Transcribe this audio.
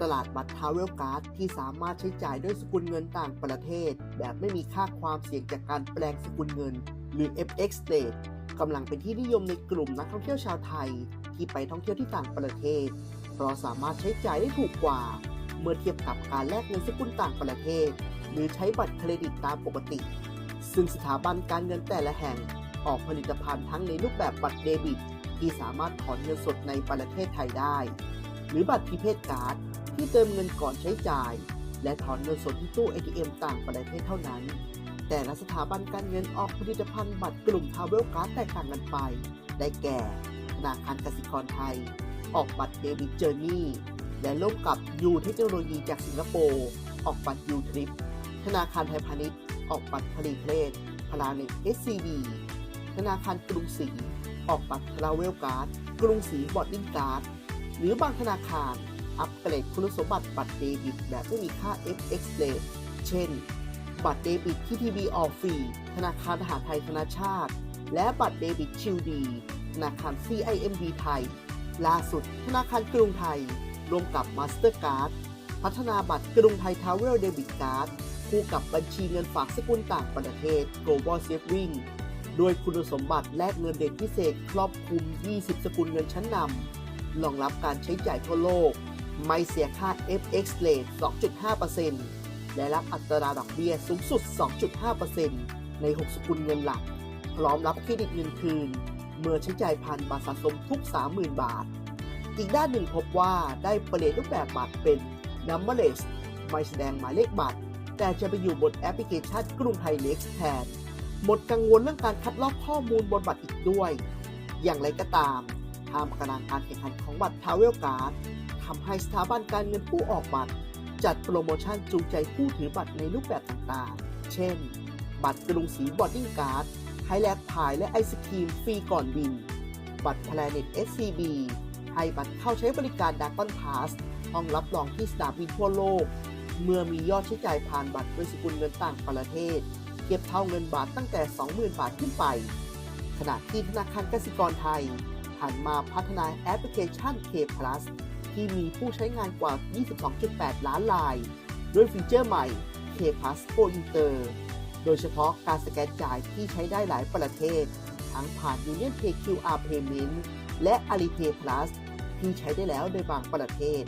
ตลาดบัตรทาวเวลการ์ดที่สามารถใช้จ่ายด้วยสกุลเงินต่างประเทศ แบบไม่มีค่าความเสี่ยงจากการแปลงสกุลเงิน หรือ FX rate กำลังเป็นที่นิยมในกลุ่มนักท่องเที่ยวชาวไทย ที่ไปท่องเที่ยวที่ต่างประเทศ เพราะสามารถใช้จ่ายได้ถูกกว่า เมื่อเทียบกับการแลกเงินสกุลต่างประเทศ หรือใช้บัตรเครดิตตามปกติ ซึ่งสถาบันการเงินแต่ละแห่ง ออกผลิตภัณฑ์ทั้งในรูปแบบบัตรเดบิต ที่สามารถถอนเงินสดในประเทศไทยได้ หรือบัตรพรีเพดการ์ด ที่เติมเงินก่อนใช้จ่าย และถอนเงินสดที่ตู้ ATM ต่างประเทศเท่านั้น แต่ละสถาบันการเงินออกผลิตภัณฑ์บัตรกลุ่มทาวเวลการ์ดแตกต่างกันไป ได้แก่ ธนาคารกสิกรไทย ออกบัตรเดบิตเจอร์นี่ และร่วมกับยูเทคโนโลยีจากสิงคโปร์ออกบัตรยูทริป ธนาคารไทยพาณิชย์ ออกบัตรผลิตเลขพลาเน็ต SCB ธนาคารกรุงศรีออกบัตรทราเวลการ์ดกรุงศรีบอดดิ้งการ์ดหรือบางธนาคาร อัปเกรดคุณสมบัติบัตรเดบิตแบบไม่มีค่า FX rate เช่น บัตรเดบิตที่ทีวีออฟฟรี ธนาคารทหารไทยธนาชาติ และบัตรเดบิตชิลดี ธนาคาร CIMB ไทย ล่าสุดธนาคารกรุงไทยร่วมกับ Mastercard พัฒนาบัตรกรุงไทยทาวเวลเดบิตการ์ดคู่กับบัญชีเงินฝากสกุลต่างประเทศ Global Saving ด้วยคุณสมบัติแลกเงินเด่นพิเศษ ครอบคลุม 20 สกุลเงินชั้นนำรองรับการใช้จ่ายทั่วโลก ไม่เสียค่า FX rate 2.5%และรับอัตราดอกเบี้ยสูงสุด 2.5%ใน 6 สกุลเงินหลัก พร้อมรับเครดิตเงินคืน เมื่อใช้จ่ายผ่านบัตรสะสมทุก 30,000 บาท อีกด้านหนึ่งพบว่าได้เปลี่ยนรูปแบบบัตรเป็น numberless ไม่แสดงหมายเลขบัตร แต่จะไปอยู่บนแอปพลิเคชันกรุงไทยเล็กแทน หมดกังวลเรื่องการคัดลอกข้อมูลบนบัตรอีกด้วย อย่างไรก็ตามทามกลางการแข่งขันของบัตรทาวเวลการ์ดำให้สถาบันการเงินผู้ออกบัตร จัดโปรโมชั่นจูงใจผู้ถือบัตรในรูปแบบต่างๆ เช่น บัตรกรุงศรีบอดดิ้งการ์ดให้แลกพายและไอศครีมฟรีก่อนบิน บัตร Planet SCB ให้บัตรเข้าใช้บริการดากอนพาสห้องรับรองที่สนามบินทั่วโลก เมื่อมียอดใช้จ่ายผ่านบัตรด้วยสกุลเงินต่างประเทศเทียบเท่าเงินบาทตั้งแต่ 20,000 บาทขึ้นไป ขณะที่ธนาคารกสิกรไทยหันมาพัฒนาแอปพลิเคชัน K Plus ที่มีผู้ใช้งานกว่า 22.8 ล้านราย ด้วยฟีเจอร์ใหม่ K Plus Pro Inter โดยเฉพาะการสแกนจ่ายที่ใช้ได้หลายประเทศ ทั้งผ่าน Union Pay QR Payment และ Alipay Plus ที่ใช้ได้แล้วในบางประเทศ